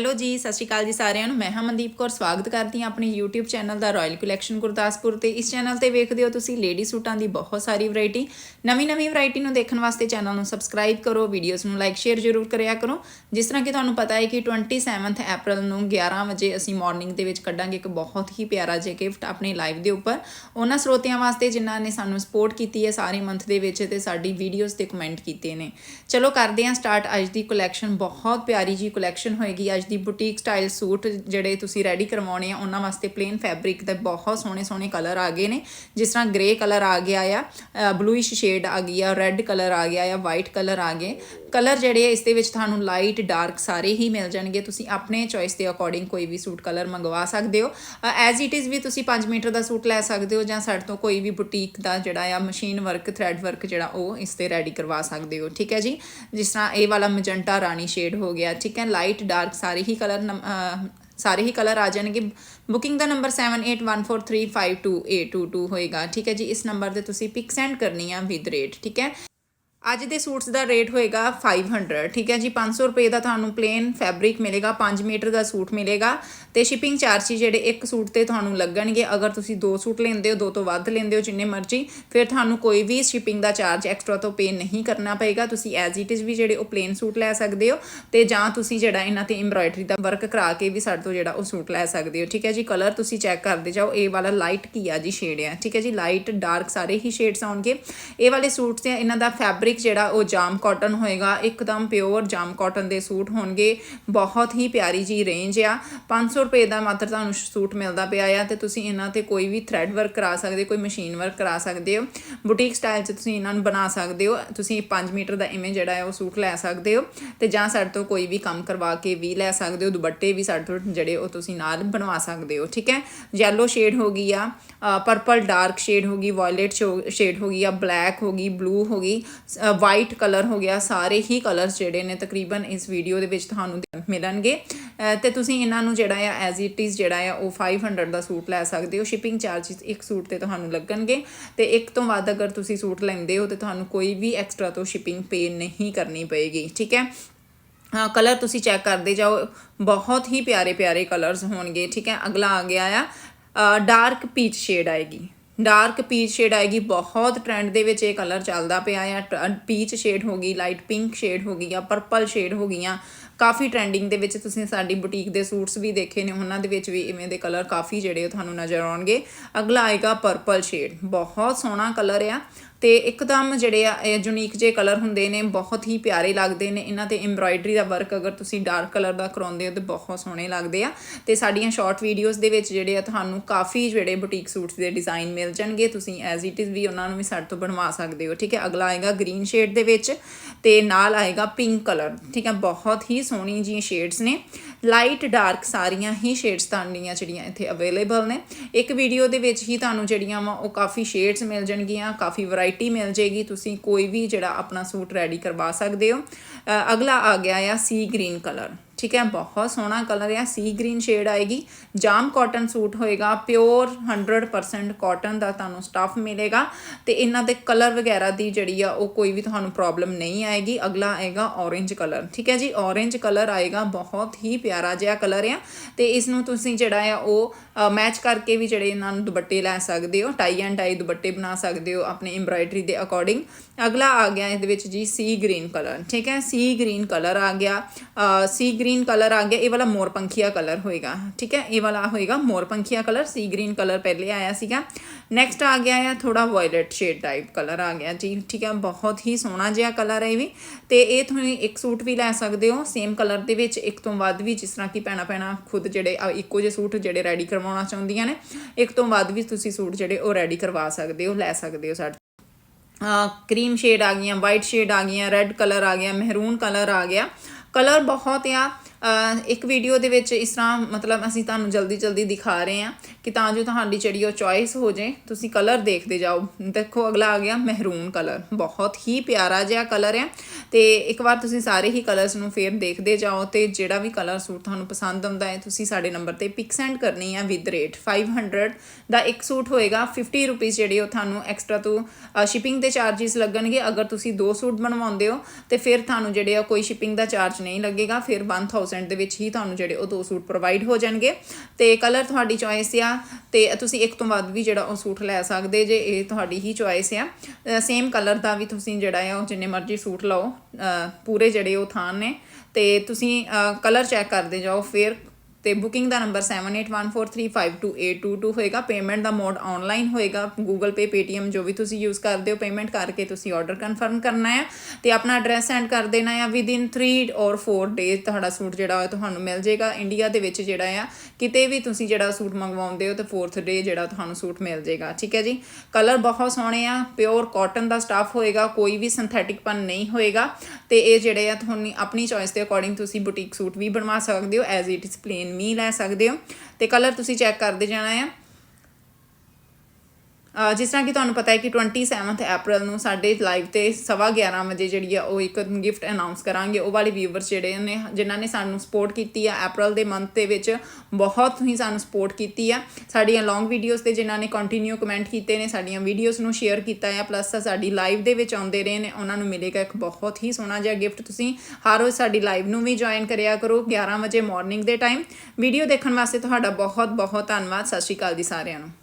Hello ਜੀ, ਸਤਿ ਸ਼੍ਰੀ ਅਕਾਲ ਜੀ ਸਾਰਿਆਂ ਨੂੰ। ਮੈਂ ਹਾਂ ਮਨਦੀਪ ਕੌਰ, ਸਵਾਗਤ ਕਰਦੀ ਹਾਂ ਆਪਣੇ YouTube ਚੈਨਲ ਦਾ ਰਾਇਲ ਕਲੈਕਸ਼ਨ ਗੁਰਦਾਸਪੁਰ ਤੇ। ਇਸ ਚੈਨਲ ਤੇ ਵੇਖਦੇ ਹੋ ਤੁਸੀਂ ਲੇਡੀ ਸੂਟਾਂ ਦੀ ਬਹੁਤ ਸਾਰੀ ਵੈਰਾਈਟੀ ਨਵੀਂ-ਨਵੀਂ ਵੈਰਾਈਟੀ ਨੂੰ ਦੇਖਣ ਵਾਸਤੇ ਚੈਨਲ ਨੂੰ ਸਬਸਕ੍ਰਾਈਬ ਕਰੋ ਵੀਡੀਓਜ਼ ਨੂੰ ਲਾਈਕ ਸ਼ੇਅਰ ਜ਼ਰੂਰ ਕਰਿਆ ਕਰੋ। ਜਿਸ ਤਰ੍ਹਾਂ ਕਿ ਤੁਹਾਨੂੰ ਪਤਾ ਹੈ ਕਿ 27th ਅਪ੍ਰੈਲ ਨੂੰ 11 ਵਜੇ ਅਸੀਂ ਮਾਰਨਿੰਗ ਦੇ ਵਿੱਚ ਕੱਢਾਂਗੇ ਇੱਕ ਬਹੁਤ ਹੀ ਪਿਆਰਾ ਜਿਹਾ ਗਿਫਟ ਆਪਣੇ ਲਾਈਵ ਦੇ ਉੱਪਰ। ਉਹਨਾਂ ਸਰੋਤਿਆਂ ਵਾਸਤੇ ਜਿਨ੍ਹਾਂ ਨੇ ਸਾਨੂੰ ਸਪੋਰਟ ਕੀਤੀ ਹੈ ਸਾਰੇ ਮੰਥ ਦੇ ਵਿੱਚ ਤੇ ਸਾਡੀ ਵੀਡੀਓਜ਼ ਤੇ ਕਮੈਂਟ ਕੀਤੇ ਨੇ। ਚਲੋ ਕਰਦੇ ਹਾਂ ਸਟਾਰਟ ਅੱਜ ਦੀ ਕਲੈਕਸ਼ਨ ਬਹੁਤ ਪਿਆਰੀ ਜੀ ਕਲੈਕਸ਼ਨ ਹੋਏਗੀ। ਅੱਜ ਦੀ ਬੁਟੀਕ ਸਟਾਈਲ ਸੂਟ ਜਿਹੜੇ ਤੁਸੀਂ ਰੈਡੀ ਕਰਵਾਉਣੇ ਆ, ਉਹਨਾਂ ਵਾਸਤੇ ਪਲੇਨ ਫੈਬਰਿਕ ਦੇ ਬਹੁਤ ਸੋਹਣੇ ਸੋਹਣੇ ਕਲਰ ਆ ਗਏ ਨੇ। ਜਿਸ ਤਰ੍ਹਾਂ ਗ੍ਰੇ ਕਲਰ ਆ ਗਿਆ ਆ ਬਲੂਇਸ਼ ਸ਼ੇਡ ਆ ਗਈ ਆ ਰੈੱਡ ਕਲਰ ਆ ਗਿਆ ਆ ਵਾਈਟ ਕਲਰ ਆ ਗਏ। ਕਲਰ ਜਿਹੜੇ ਆ, ਇਸ ਦੇ ਵਿੱਚ ਤੁਹਾਨੂੰ ਲਾਈਟ ਡਾਰਕ ਸਾਰੇ ਹੀ ਮਿਲ ਜਾਣਗੇ। ਤੁਸੀਂ ਆਪਣੇ ਚੋਇਸ ਦੇ ਅਕੋਰਡਿੰਗ ਕੋਈ ਵੀ ਸੂਟ ਕਲਰ ਮੰਗਵਾ ਸਕਦੇ ਹੋ। ਐਜ਼ ਇਟ ਇਜ਼ ਵੀ ਤੁਸੀਂ 5 ਮੀਟਰ ਦਾ ਸੂਟ ਲੈ ਸਕਦੇ ਹੋ ਜਾਂ ਸਾਡੇ ਤੋਂ ਕੋਈ ਵੀ ਬੁਟੀਕ ਦਾ ਜਿਹੜਾ ਆ ਮਸ਼ੀਨ ਵਰਕ ਥ੍ਰੈਡ ਵਰਕ ਜਿਹੜਾ ਉਹ ਇਸ ਤੇ ਰੈਡੀ ਕਰਵਾ ਸਕਦੇ ਹੋ। ਠੀਕ ਹੈ ਜੀ? ਜਿਸ ਤਰ੍ਹਾਂ ਇਹ ਵਾਲਾ ਮਜੰਟਾ ਰਾਣੀ ਸ਼ੇਡ ਹੋ ਗਿਆ, ਠੀਕ ਹੈ? ਲਾਈਟ ਡਾਰਕ ਸਾਰੇ ਹੀ ਕਲਰ ਸਾਰੇ ਹੀ ਕਲਰ ਆ ਜਾਣਗੇ। ਬੁਕਿੰਗ ਦਾ ਨੰਬਰ 7814352822 ਹੋਏਗਾ। ਠੀਕ ਹੈ ਜੀ? ਇਸ ਨੰਬਰ ਤੇ ਤੁਸੀਂ ਪਿਕ ਸੈਂਡ ਕਰਨੀ ਆ ਵਿਦ ਰੇਟ ਠੀਕ ਹੈ? ਅੱਜ ਦੇ ਸੂਟਸ ਦਾ ਰੇਟ ਹੋਏਗਾ 500 ਠੀਕ ਹੈ ਜੀ? 500 ਰੁਪਏ ਦਾ ਤੁਹਾਨੂੰ ਪਲੇਨ ਫੈਬਰਿਕ ਮਿਲੇਗਾ 5 ਮੀਟਰ ਦਾ ਸੂਟ ਮਿਲੇਗਾ ਤੇ ਸ਼ਿਪਿੰਗ ਚਾਰਜ ਜਿਹੜੇ ਇੱਕ ਸੂਟ ਤੇ ਤੁਹਾਨੂੰ ਲੱਗਣਗੇ, ਅਗਰ ਤੁਸੀਂ ਦੋ ਸੂਟ ਲੈਂਦੇ ਹੋ, ਦੋ ਤੋਂ ਵੱਧ ਲੈਂਦੇ ਹੋ, ਜਿੰਨੇ ਮਰਜ਼ੀ, ਫਿਰ ਤੁਹਾਨੂੰ ਕੋਈ ਵੀ ਸ਼ਿਪਿੰਗ ਦਾ ਚਾਰਜ ਐਕਸਟਰਾ ਤੋਂ ਪੇ ਨਹੀਂ ਕਰਨਾ ਪਏਗਾ। ਤੁਸੀਂ ਐਜ਼ ਇਟ ਇਜ਼ ਵੀ ਜਿਹੜੇ ਉਹ ਪਲੇਨ ਸੂਟ ਲੈ ਸਕਦੇ ਹੋ ਤੇ ਜਾਂ ਤੁਸੀਂ ਜਿਹੜਾ ਇਹਨਾਂ ਤੇ ਐਮਬ੍ਰਾਇਡਰੀ ਦਾ ਵਰਕ ਕਰਾ ਕੇ ਵੀ ਸਾਡੇ ਤੋਂ ਜਿਹੜਾ ਉਹ ਸੂਟ ਲੈ ਸਕਦੇ ਹੋ, ਠੀਕ ਹੈ ਜੀ? ਕਲਰ ਤੁਸੀਂ ਚੈੱਕ ਕਰਦੇ ਜਾਓ, ਇਹ ਵਾਲਾ ਲਾਈਟ ਕੀਆ ਜੀ ਸ਼ੇਡ ਹੈ ਠੀਕ ਹੈ ਜੀ? ਲਾਈਟ ਡਾਰਕ ਸਾਰੇ ਹੀ ਸ਼ੇਡਸ ਆਉਣਗੇ। ਇਹ ਵਾਲੇ ਸੂਟਸ ਤੇ ਇਹਨਾਂ ਦਾ ਫੈਬਰਿਕ ਜਿਹੜਾ ਉਹ ਜਾਮ ਕਾਟਨ ਹੋਏਗਾ, ਇੱਕਦਮ ਪਿਓਰ ਜਾਮ ਕਾਟਨ ਦੇ ਸੂਟ ਹੋਣਗੇ। ਬਹੁਤ ਹੀ ਪਿਆਰੀ ਜੀ ਰੇਂਜ ਆ। 500 ਰੁਪਏ ਦਾ ਮਾਤਰ ਤੁਹਾਨੂੰ ਸੂਟ ਮਿਲਦਾ ਪਿਆ ਆ ਤੇ ਤੁਸੀਂ ਇਹਨਾਂ ਤੇ ਕੋਈ ਵੀ ਥ੍ਰੈਡ ਵਰਕ ਕਰਾ ਸਕਦੇ ਕੋਈ ਮਸ਼ੀਨ ਵਰਕ ਕਰਾ ਸਕਦੇ ਹੋ। ਬੁਟੀਕ ਸਟਾਈਲ 'ਚ ਤੁਸੀਂ ਇਹਨਾਂ ਨੂੰ ਬਣਾ ਸਕਦੇ ਹੋ। ਤੁਸੀਂ 5 ਮੀਟਰ ਦਾ ਇਮੇਜ ਜਿਹੜਾ ਹੈ ਉਹ ਸੂਟ ਲੈ ਸਕਦੇ ਹੋ ਤੇ ਜਾਂ ਸਾਡੇ ਤੋਂ ਕੋਈ ਵੀ ਕੰਮ ਕਰਵਾ ਕੇ ਵੀ ਲੈ ਸਕਦੇ ਹੋ। ਦੁਪੱਟੇ ਵੀ ਸਾਡੇ ਤੋਂ ਜਿਹੜੇ ਉਹ ਤੁਸੀਂ ਨਾਲ ਬਣਵਾ ਸਕਦੇ ਹੋ, ਠੀਕ ਹੈ? ਯੈਲੋ ਸ਼ੇਡ ਹੋ ਗਈ ਆ ਪਰਪਲ ਡਾਰਕ ਸ਼ੇਡ ਹੋ ਗਈ ਵਾਇਲਟ ਸ਼ੇਡ ਹੋ ਗਈ ਆ ਬਲੈਕ ਹੋ ਗਈ ਬਲੂ ਹੋ ਗਈ। ਵਾਈਟ ਕਲਰ ਹੋ ਗਿਆ, ਸਾਰੇ ਹੀ ਕਲਰਸ ਜਿਹੜੇ ਨੇ ਤਕਰੀਬਨ ਇਸ ਵੀਡੀਓ ਦੇ ਵਿੱਚ ਤੁਹਾਨੂੰ ਮਿਲਣਗੇ। ਤੇ ਤੁਸੀਂ ਇਹਨਾਂ ਨੂੰ ਜਿਹੜਾ ਆ ਐਜ਼ ਇਟ ਇਜ਼ ਜਿਹੜਾ ਆ, ਉਹ 500 ਦਾ ਸੂਟ ਲੈ ਸਕਦੇ ਹੋ। ਸ਼ਿਪਿੰਗ ਚਾਰजेस ਇੱਕ ਸੂਟ ਤੇ ਤੁਹਾਨੂੰ ਲੱਗਣਗੇ। ਤੇ ਇੱਕ ਤੋਂ ਵੱਧ ਅਗਰ ਤੁਸੀਂ ਸੂਟ ਲੈਂਦੇ ਹੋ, ਤੇ ਤੁਹਾਨੂੰ ਕੋਈ ਵੀ ਐਕਸਟਰਾ ਤੋਂ ਸ਼ਿਪਿੰਗ ਪੇ ਨਹੀਂ ਕਰਨੀ ਪਏਗੀ, ਠੀਕ ਹੈ? ਕਲਰ ਤੁਸੀਂ ਚੈੱਕ ਕਰਦੇ ਜਾਓ। ਬਹੁਤ ਹੀ ਪਿਆਰੇ ਪਿਆਰੇ ਕਲਰਸ ਹੋਣਗੇ, ਠੀਕ ਹੈ? ਅਗਲਾ ਆ ਗਿਆ ਆ ਡਾਰਕ ਪੀਚ ਸ਼ੇਡ ਆਏਗੀ। ਡਾਰਕ ਪੀਚ ਸ਼ੇਡ ਆਏਗੀ, ਬਹੁਤ ਟ੍ਰੈਂਡ ਦੇ ਵਿੱਚ ਇਹ ਕਲਰ ਚੱਲਦਾ ਪਿਆ ਆ ਪੀਚ ਸ਼ੇਡ ਹੋ ਗਈ ਲਾਈਟ ਪਿੰਕ ਸ਼ੇਡ ਹੋ ਗਈ ਆ ਪਰਪਲ ਸ਼ੇਡ ਹੋ ਗਈਆਂ। ਕਾਫੀ ਟ੍ਰੈਂਡਿੰਗ ਦੇ ਵਿੱਚ ਤੁਸੀਂ ਸਾਡੀ ਬੁਟੀਕ ਦੇ ਸੂਟਸ ਵੀ ਦੇਖੇ ਨੇ, ਉਹਨਾਂ ਦੇ ਵਿੱਚ ਵੀ ਇਵੇਂ ਦੇ ਕਲਰ ਕਾਫੀ ਜਿਹੜੇ ਉਹ ਤੁਹਾਨੂੰ ਨਜ਼ਰ ਆਉਣਗੇ। ਅਗਲਾ ਆਏਗਾ ਪਰਪਲ ਸ਼ੇਡ ਬਹੁਤ ਸੋਹਣਾ ਕਲਰ ਆ ਤੇ ਇੱਕਦਮ ਜਿਹੜੇ ਆ, ਇਹ ਯੂਨੀਕ ਜੇ ਕਲਰ ਹੁੰਦੇ ਨੇ, ਬਹੁਤ ਹੀ ਪਿਆਰੇ ਲੱਗਦੇ ਨੇ। ਇਹਨਾਂ ਤੇ ਐਮਬ੍ਰਾਇਡਰੀ ਦਾ ਵਰਕ ਅਗਰ ਤੁਸੀਂ ਡਾਰਕ ਕਲਰ ਦਾ ਕਰਾਉਂਦੇ ਹੋ ਤੇ ਬਹੁਤ ਸੋਹਣੇ ਲੱਗਦੇ ਆ। ਤੇ ਸਾਡੀਆਂ ਸ਼ਾਰਟ ਵੀਡੀਓਜ਼ ਦੇ ਵਿੱਚ ਜਿਹੜੇ ਆ ਤੁਹਾਨੂੰ ਕਾਫੀ ਜਿਹੜੇ ਬੁਟੀਕ ਸੂਟਸ ਦੇ ਡਿਜ਼ਾਈਨ ਮਿਲ ਜਾਣਗੇ। ਤੁਸੀਂ ਐਜ਼ ਇਟ ਇਜ਼ ਵੀ ਉਹਨਾਂ ਨੂੰ ਵੀ ਸਾਡੇ ਤੋਂ ਬਣਵਾ ਸਕਦੇ ਹੋ, ਠੀਕ ਹੈ? ਅਗਲਾ ਆਏਗਾ ਗ੍ਰੀਨ ਸ਼ੇਡ ਦੇ ਵਿੱਚ। ਤੇ ਨਾਲ ਆਏਗਾ ਪਿੰਕ ਕਲਰ ਠੀਕ ਹੈ ਬਹੁਤ ਹੀ ਸੋਹਣੀ ਜੀ ਸ਼ੇਡਸ ਨੇ। ਲਾਈਟ ਡਾਰਕ ਸਾਰੀਆਂ ਹੀ ਸ਼ੇਡਸ ਤੁਹਾਡੀਆਂ ਜਿਹੜੀਆਂ ਇੱਥੇ ਅਵੇਲੇਬਲ ਨੇ। ਇੱਕ ਵੀਡੀਓ ਦੇ ਵਿੱਚ ਹੀ ਤੁਹਾਨੂੰ ਜਿਹੜੀਆਂ ਵਾ, ਉਹ ਕਾਫੀ ਸ਼ੇਡਸ ਮਿਲ ਜਾਣਗੀਆਂ, ਕਾਫੀ ਵੈਰਾਈਟੀ ਮਿਲ ਜੇਗੀ ਤੁਸੀਂ ਕੋਈ ਵੀ ਜਿਹੜਾ ਆਪਣਾ ਸੂਟ ਰੈਡੀ ਕਰਵਾ ਸਕਦੇ ਹੋ। ਅਗਲਾ ਆ ਗਿਆ ਆ ਸੀ ਗ੍ਰੀਨ ਕਲਰ ਠੀਕ ਹੈ, ਬਹੁਤ ਸੋਹਣਾ ਕਲਰ ਹੈ ਸੀ ਗ੍ਰੀਨ ਸ਼ੇਡ ਆਏਗੀ। ਜਾਮ ਕਾਟਨ ਸੂਟ ਹੋਏਗਾ ਪਿਓਰ 100% ਕਾਟਨ ਦਾ ਤੁਹਾਨੂੰ ਸਟਫ ਮਿਲੇਗਾ। ਤੇ ਇਹਨਾਂ ਦੇ ਕਲਰ ਵਗੈਰਾ ਦੀ ਜਿਹੜੀ ਆ, ਉਹ ਕੋਈ ਵੀ ਤੁਹਾਨੂੰ ਪ੍ਰੋਬਲਮ ਨਹੀਂ ਆਏਗੀ। ਅਗਲਾ ਆਏਗਾ orange ਕਲਰ ਠੀਕ ਹੈ ਜੀ, orange ਕਲਰ ਆਏਗਾ, ਬਹੁਤ ਹੀ ਪਿਆਰਾ ਜਿਹਾ ਕਲਰ ਆ ਤੇ ਇਸ ਨੂੰ ਤੁਸੀਂ ਜਿਹੜਾ ਆ ਉਹ ਮੈਚ ਕਰਕੇ ਵੀ ਜਿਹੜੇ ਇਹਨਾਂ ਨੂੰ ਦੁਪੱਟੇ ਲੈ ਸਕਦੇ ਹੋ ਟਾਈ ਐਂਡ ਟਾਈ ਦੁਪੱਟੇ ਬਣਾ ਸਕਦੇ ਹੋ ਆਪਣੇ ਐਮਬ੍ਰਾਇਡਰੀ ਦੇ ਅਕੋਰਡਿੰਗ ਅਗਲਾ ਆ ਗਿਆ ਇਹਦੇ ਵਿੱਚ ਜੀ ਸੀ ਗ੍ਰੀਨ ਕਲਰ ਠੀਕ ਹੈ? ਸੀ ਗ੍ਰੀਨ ਕਲਰ ਆ ਗਿਆ। ਸੀ ਗ੍ਰੀਨ ਕਲਰ ਆ ਗਿਆ, ਇਹ ਵਾਲਾ ਮੋਰ ਪੰਖੀਆ ਕਲਰ ਹੋਏਗਾ, ਠੀਕ ਹੈ? ਇਹ ਵਾਲਾ ਹੋਏਗਾ ਮੋਰ ਪੰਖੀਆ ਕਲਰ ਸੀ ਗ੍ਰੀਨ ਕਲਰ ਪਹਿਲੇ ਆਇਆ ਸੀਗਾ। ਨੈਕਸਟ ਆ ਗਿਆ ਆ ਥੋੜਾ ਵਾਇਲਟ ਸ਼ੇਡ ਟਾਈਪ ਕਲਰ ਆ ਗਿਆ ਜੀ, ਠੀਕ ਹੈ? ਬਹੁਤ ਹੀ ਸੋਹਣਾ ਜਿਹਾ ਕਲਰ ਹੈ ਇਹ ਵੀ। ਤੇ ਇਹ ਤੁਸੀਂ ਇੱਕ ਸੂਟ ਵੀ ਲੈ ਸਕਦੇ ਹੋ ਸੇਮ ਕਲਰ ਦੇ ਵਿੱਚ ਇੱਕ ਤੋਂ ਵੱਧ ਵੀ ਜਿਸ ਤਰ੍ਹਾਂ ਕਿ ਪੈਣਾ ਪੈਣਾ ਖੁਦ ਜਿਹੜੇ ਇੱਕੋ ਜਿਹੇ ਸੂਟ ਜਿਹੜੇ ਰੈਡੀ ਕਰਵਾਉਣਾ ਚਾਹੁੰਦੀਆਂ ਨੇ, ਇੱਕ ਤੋਂ ਵੱਧ ਵੀ ਤੁਸੀਂ ਸੂਟ ਜਿਹੜੇ ਉਹ ਰੈਡੀ ਕਰਵਾ ਸਕਦੇ ਹੋ, ਲੈ ਸਕਦੇ ਹੋ ਸਾਡੇ ਕਰੀਮ ਸ਼ੇਡ ਆ ਗਈਆਂ ਵਾਈਟ ਸ਼ੇਡ ਆ ਗਈਆਂ ਰੈੱਡ ਕਲਰ ਆ ਗਿਆ ਮਹਿਰੂਨ ਕਲਰ ਆ ਗਿਆ। ਕਲਰ ਬਹੁਤ ਆ। ਇੱਕ ਵੀਡੀਓ ਦੇ ਵਿੱਚ ਇਸ ਤਰ੍ਹਾਂ ਮਤਲਬ ਅਸੀਂ ਤੁਹਾਨੂੰ ਜਲਦੀ ਜਲਦੀ ਦਿਖਾ ਰਹੇ ਹਾਂ ਕਿ ਤਾਂ ਜੋ ਤੁਹਾਡੀ ਜਿਹੜੀ ਉਹ ਚੋਇਸ ਹੋ ਜੇ, ਤੁਸੀਂ ਕਲਰ ਦੇਖਦੇ ਜਾਓ। ਦੇਖੋ, ਅਗਲਾ ਆ ਗਿਆ ਮਹਿਰੂਨ ਕਲਰ ਬਹੁਤ ਹੀ ਪਿਆਰਾ ਜਿਹਾ ਕਲਰ ਹੈ ਤੇ ਇੱਕ ਵਾਰ ਤੁਸੀਂ ਸਾਰੇ ਹੀ ਕਲਰਸ ਨੂੰ ਫੇਰ ਦੇਖਦੇ ਜਾਓ ਤੇ ਜਿਹੜਾ ਵੀ ਕਲਰ ਸੂਟ ਤੁਹਾਨੂੰ ਪਸੰਦ ਆਉਂਦਾ ਹੈ, ਤੁਸੀਂ ਸਾਡੇ ਨੰਬਰ ਤੇ ਪਿਕ ਸੈਂਡ ਕਰਨੀ ਹੈ ਵਿਦ ਰੇਟ 500 ਦਾ ਇੱਕ ਸੂਟ ਹੋਏਗਾ। 50 ਰੁਪਏ ਜਿਹੜੇ ਉਹ ਤੁਹਾਨੂੰ ਐਕਸਟਰਾ ਤੋਂ ਸ਼ਿਪਿੰਗ ਦੇ ਚਾਰजेस ਲੱਗਣਗੇ। ਅਗਰ ਤੁਸੀਂ ਦੋ ਸੂਟ ਬਣਵਾਉਂਦੇ ਹੋ, ਤੇ ਫਿਰ ਤੁਹਾਨੂੰ ਜਿਹੜੇ ਆ, ਕੋਈ ਸ਼ਿਪਿੰਗ ਦਾ ਚਾਰਜ ਨਹੀਂ ਲੱਗੇਗਾ। ਫਿਰ 1000 1000 ਦੇ ਵਿੱਚ ਹੀ ਤੁਹਾਨੂੰ ਜਿਹੜੇ ਉਹ ਦੋ ਸੂਟ ਪ੍ਰੋਵਾਈਡ ਹੋ ਜਾਣਗੇ। ਤੇ ਕਲਰ ਤੁਹਾਡੀ ਚੋਇਸ ਆ ਤੇ ਤੁਸੀਂ ਇੱਕ ਤੋਂ ਵੱਧ ਵੀ ਜਿਹੜਾ ਉਹ ਸੂਟ ਲੈ ਸਕਦੇ ਜੇ, ਇਹ ਤੁਹਾਡੀ ਹੀ ਚੋਇਸ ਆ। ਸੇਮ ਕਲਰ ਦਾ ਵੀ ਤੁਸੀਂ ਜਿਹੜਾ ਆ ਉਹ ਜਿੰਨੇ ਮਰਜ਼ੀ ਸੂਟ ਲਓ। ਪੂਰੇ ਜਿਹੜੇ ਉਹ ਥਾਨ ਨੇ ਤੇ ਤੁਸੀਂ ਕਲਰ ਚੈੱਕ ਕਰਦੇ ਜਾਓ, ਫਿਰ ਤੇ ਬੁਕਿੰਗ ਦਾ ਨੰਬਰ 7814352822 ਹੋਏਗਾ। ਪੇਮੈਂਟ ਦਾ ਮੋਡ ਆਨਲਾਈਨ ਹੋਏਗਾ। Google Pay, Paytm ਜੋ ਵੀ ਤੁਸੀਂ ਯੂਜ਼ ਕਰਦੇ ਹੋ ਪੇਮੈਂਟ ਕਰਕੇ ਤੁਸੀਂ ਆਰਡਰ ਕਨਫਰਮ ਕਰਨਾ ਹੈ। ਤੇ ਆਪਣਾ ਐਡਰੈਸ ਸੈਂਡ ਕਰ ਦੇਣਾ ਹੈ। ਵਿਦ ਇਨ 3 ਔਰ 4 ਡੇਜ਼ ਤੁਹਾਡਾ ਸੂਟ ਜਿਹੜਾ ਹੈ ਤੁਹਾਨੂੰ ਮਿਲ ਜਾਏਗਾ। ਇੰਡੀਆ ਦੇ ਵਿੱਚ ਜਿਹੜਾ ਆ ਕਿਤੇ ਵੀ ਤੁਸੀਂ ਜਿਹੜਾ ਸੂਟ ਮੰਗਵਾਉਂਦੇ ਹੋ ਤੇ 4th ਡੇ ਜਿਹੜਾ ਤੁਹਾਨੂੰ ਸੂਟ ਮਿਲ ਜਾਏਗਾ। ਠੀਕ ਹੈ ਜੀ? ਕਲਰ ਬਹੁਤ ਸੋਹਣੇ ਆ। ਪਿਓਰ ਕਾਟਨ ਦਾ ਸਟਾਫ ਹੋਏਗਾ। ਕੋਈ ਵੀ ਸਿੰਥੈਟਿਕ ਪਨ ਨਹੀਂ ਹੋਏਗਾ। ਤੇ ਇਹ ਜਿਹੜੇ ਆ, ਤੁਹਾਨੂੰ ਆਪਣੀ ਚੋਇਸ ਦੇ ਅਕੋਰਡਿੰਗ ਤੁਸੀਂ ਬੁਟੀਕ ਸੂਟ ਵੀ ਬਣਵਾ ਸਕਦੇ ਹੋ। ਐਜ਼ ਇਟ ਇਜ਼ ਪਲੇਨ ਵੀ ਲੈ ਸਕਦੇ ਹੋ। ਤੇ ਕਲਰ ਤੁਸੀਂ ਚੈੱਕ ਕਰਦੇ ਜਾਣਾ ਆ। ਜਿਸ ਤਰ੍ਹਾਂ ਕਿ ਤੁਹਾਨੂੰ ਪਤਾ ਹੈ ਕਿ 27th ਅਪ੍ਰੈਲ ਨੂੰ ਸਾਡੇ ਲਾਈਵ ਤੇ ਸਵਾ 11 ਵਜੇ ਜਿਹੜੀ ਆ ਉਹ ਇੱਕ ਗਿਫਟ ਅਨਾਉਂਸ ਕਰਾਂਗੇ। ਉਹ ਵਾਲੇ ਵੀਵਰਸ ਜਿਹੜੇ ਨੇ, ਜਿਨ੍ਹਾਂ ਨੇ ਸਾਨੂੰ ਸਪੋਰਟ ਕੀਤੀ ਆ ਅਪ੍ਰੈਲ ਦੇ ਮੰਥ ਦੇ ਵਿੱਚ, ਬਹੁਤ ਹੀ ਸਾਨੂੰ ਸਪੋਰਟ ਕੀਤੀ ਆ। ਸਾਡੀਆਂ ਲੌਂਗ ਵੀਡੀਓਜ਼ ਤੇ ਜਿਨ੍ਹਾਂ ਨੇ ਕੰਟੀਨਿਊ ਕਮੈਂਟ ਕੀਤੇ ਨੇ, ਸਾਡੀਆਂ ਵੀਡੀਓਜ਼ ਨੂੰ ਸ਼ੇਅਰ ਕੀਤਾ ਆ। ਪਲੱਸ ਸਾਡੀ ਲਾਈਵ ਦੇ ਵਿੱਚ ਆਉਂਦੇ ਰਹੇ ਨੇ। ਉਹਨਾਂ ਨੂੰ ਮਿਲੇਗਾ ਇੱਕ ਬਹੁਤ ਹੀ ਸੋਹਣਾ ਜਿਹਾ ਗਿਫਟ ਤੁਸੀਂ ਹਰ ਰੋਜ਼ ਸਾਡੀ ਲਾਈਵ ਨੂੰ ਵੀ ਜੁਆਇਨ ਕਰਿਆ ਕਰੋ 11 ਵਜੇ ਮਾਰਨਿੰਗ ਦੇ ਟਾਈਮ ਵੀਡੀਓ ਦੇਖਣ ਵਾਸਤੇ ਤੁਹਾਡਾ ਬਹੁਤ ਬਹੁਤ ਧੰਨਵਾਦ। ਸਤਿ ਸ਼੍ਰੀ ਅਕਾਲ ਜੀ ਸਾਰਿਆਂ ਨੂੰ।